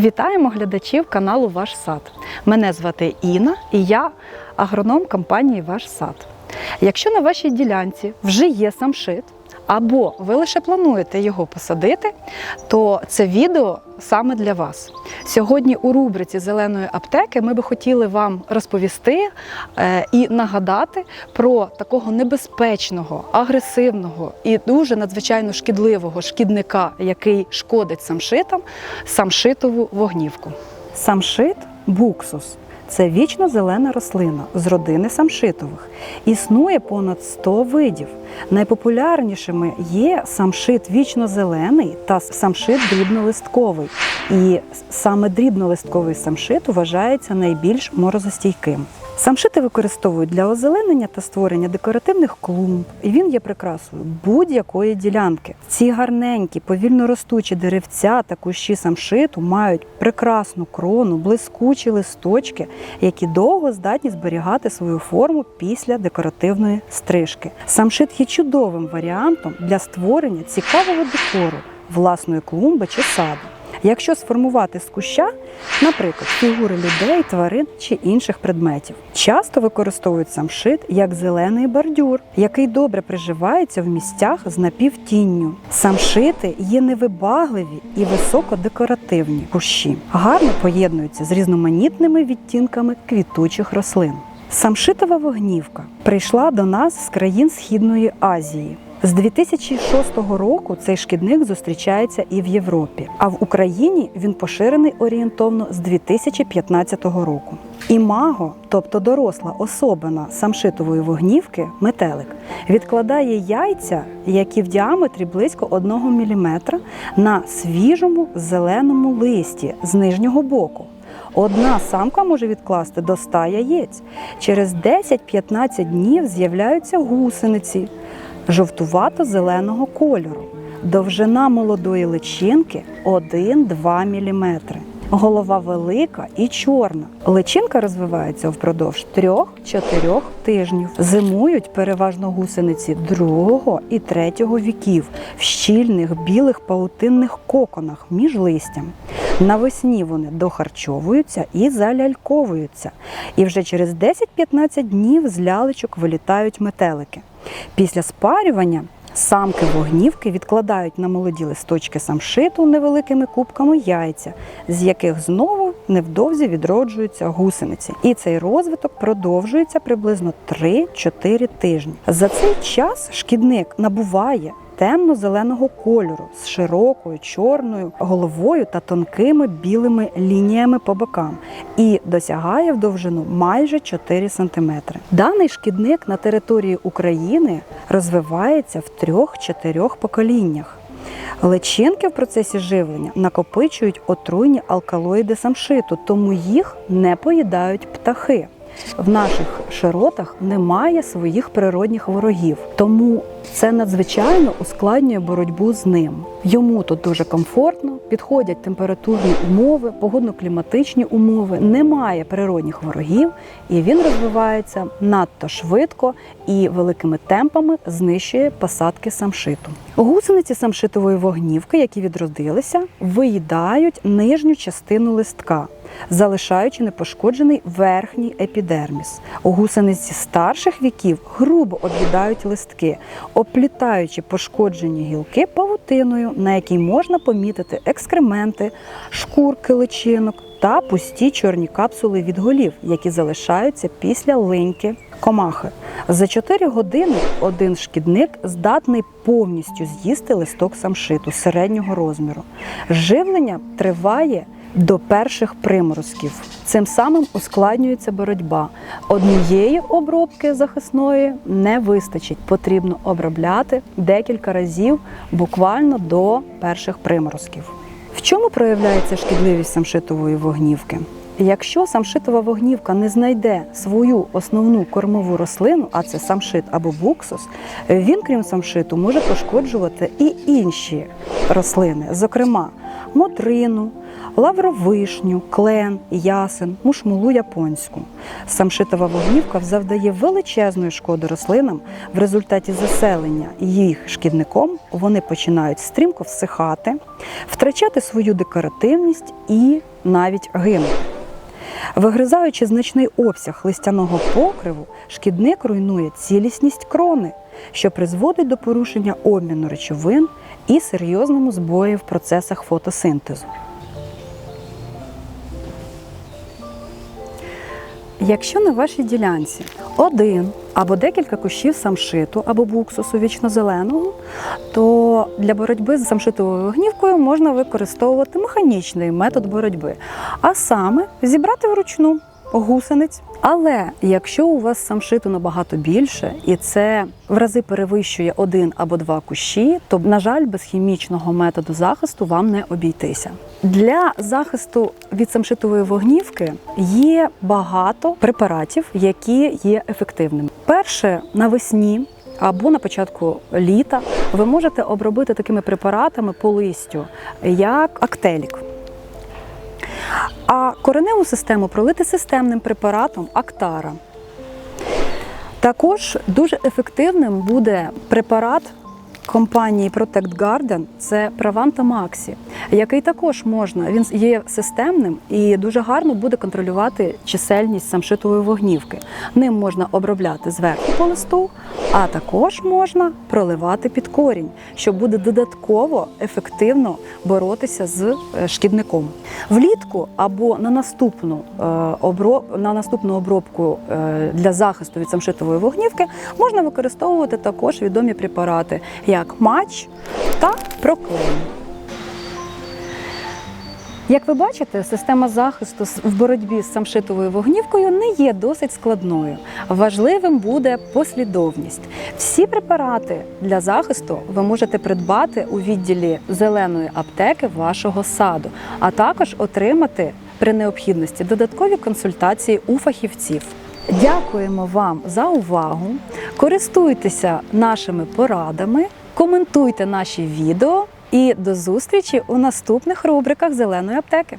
Вітаємо глядачів каналу Ваш сад. Мене звати Інна і я агроном компанії Ваш сад. Якщо на вашій ділянці вже є самшит, або ви лише плануєте його посадити, то це відео саме для вас. Сьогодні у рубриці Зеленої аптеки ми би хотіли вам розповісти е, і нагадати про такого небезпечного, агресивного і дуже надзвичайно шкідливого шкідника, який шкодить самшитам, самшитову вогнівку. Самшит буксус. Це вічно зелена рослина з родини самшитових. Існує понад 100 видів. Найпопулярнішими є самшит вічно-зелений та самшит дрібнолистковий. І саме дрібнолистковий самшит вважається найбільш морозостійким. Самшити використовують для озеленення та створення декоративних клумб. І він є прикрасою будь-якої ділянки. Ці гарненькі, повільно ростучі деревця та кущі самшиту мають прекрасну крону, блискучі листочки, які довго здатні зберігати свою форму після декоративної стрижки. Самшит є чудовим варіантом для створення цікавого декору власної клумби чи саду. Якщо сформувати з куща, наприклад, фігури людей, тварин чи інших предметів, часто використовують самшит як зелений бордюр, який добре приживається в місцях з напівтінню. Самшити є невибагливі і високодекоративні кущі, гарно поєднуються з різноманітними відтінками квітучих рослин. Самшитова вогнівка прийшла до нас з країн Східної Азії. З 2006 року цей шкідник зустрічається і в Європі, а в Україні він поширений орієнтовно з 2015 року. Імаго, тобто доросла особина самшитової вогнівки, метелик, відкладає яйця, які в діаметрі близько 1 мм на свіжому зеленому листі з нижнього боку. Одна самка може відкласти до 100 яєць. Через 10-15 днів з'являються гусениці жовтувато-зеленого кольору. Довжина молодої личинки 1-2 мм. Голова велика і чорна. Личинка розвивається впродовж 3-4 тижнів. Зимують переважно гусениці другого і третього віків в щільних білих паутинних коконах між листям. Навесні вони дохарчовуються і заляльковуються. І вже через 10-15 днів з лялечок вилітають метелики. Після спарювання самки вогнівки відкладають на молоді листочки самшиту невеликими кубками яйця, з яких знову невдовзі відроджуються гусениці. І цей розвиток продовжується приблизно 3-4 тижні. За цей час шкідник набуває темно-зеленого кольору з широкою чорною головою та тонкими білими лініями по бокам і досягає в довжину майже 4 см. Даний шкідник на території України розвивається в трьох-чотирьох поколіннях. Личинки в процесі живлення накопичують отруйні алкалоїди самшиту, тому їх не поїдають птахи. В наших широтах немає своїх природних ворогів, тому це надзвичайно ускладнює боротьбу з ним. Йому тут дуже комфортно, підходять температурні умови, погодно-кліматичні умови, немає природних ворогів, і він розвивається надто швидко і великими темпами знищує посадки самшиту. Гусениці самшитової вогнівки, які відродилися, виїдають нижню частину листка залишаючи непошкоджений верхній епідерміс. Гусениці старших віків грубо об'їдають листки, оплітаючи пошкоджені гілки павутиною, на якій можна помітити екскременти, шкурки личинок та пусті чорні капсули від голів, які залишаються після линьки комахи. За 4 години один шкідник здатний повністю з'їсти листок самшиту середнього розміру. Живлення триває до перших приморозків. Цим самим ускладнюється боротьба. Однієї обробки захисної не вистачить. Потрібно обробляти декілька разів, буквально до перших приморозків. В чому проявляється шкідливість самшитової вогнівки? Якщо самшитова вогнівка не знайде свою основну кормову рослину, а це самшит або буксус, він, крім самшиту, може пошкоджувати і інші рослини, зокрема мотрину, лавровишню, клен, ясен, мушмулу японську. Самшитова вогнівка завдає величезної шкоди рослинам. В результаті заселення їх шкідником вони починають стрімко всихати, втрачати свою декоративність і навіть гинути. Вигризаючи значний обсяг листяного покриву, шкідник руйнує цілісність крони, що призводить до порушення обміну речовин і серйозному збою в процесах фотосинтезу. Якщо на вашій ділянці один або декілька кущів самшиту або буксусу вічнозеленого, то для боротьби з самшитовою гнівкою можна використовувати механічний метод боротьби, а саме зібрати вручну гусениць. Але якщо у вас самшиту набагато більше, і це в рази перевищує один або два кущі, то, на жаль, без хімічного методу захисту вам не обійтися. Для захисту від самшитової вогнівки є багато препаратів, які є ефективними. Перше навесні. Або на початку літа ви можете обробити такими препаратами по листю, як актелік. А кореневу систему пролити системним препаратом Актара. Також дуже ефективним буде препарат компанії Protect Garden – це Праванта Maxi, який також можна, він є системним і дуже гарно буде контролювати чисельність самшитової вогнівки. Ним можна обробляти зверху по листу, а також можна проливати під корінь, що буде додатково ефективно боротися з е, шкідником. Влітку або на наступну е, на наступну обробку е, для захисту від самшитової вогнівки можна використовувати також відомі препарати, як мач та проклейн. Як ви бачите, система захисту в боротьбі з самшитовою вогнівкою не є досить складною. Важливим буде послідовність. Всі препарати для захисту ви можете придбати у відділі зеленої аптеки вашого саду, а також отримати при необхідності додаткові консультації у фахівців. Дякуємо вам за увагу. Користуйтеся нашими порадами, коментуйте наші відео і до зустрічі у наступних рубриках зеленої аптеки.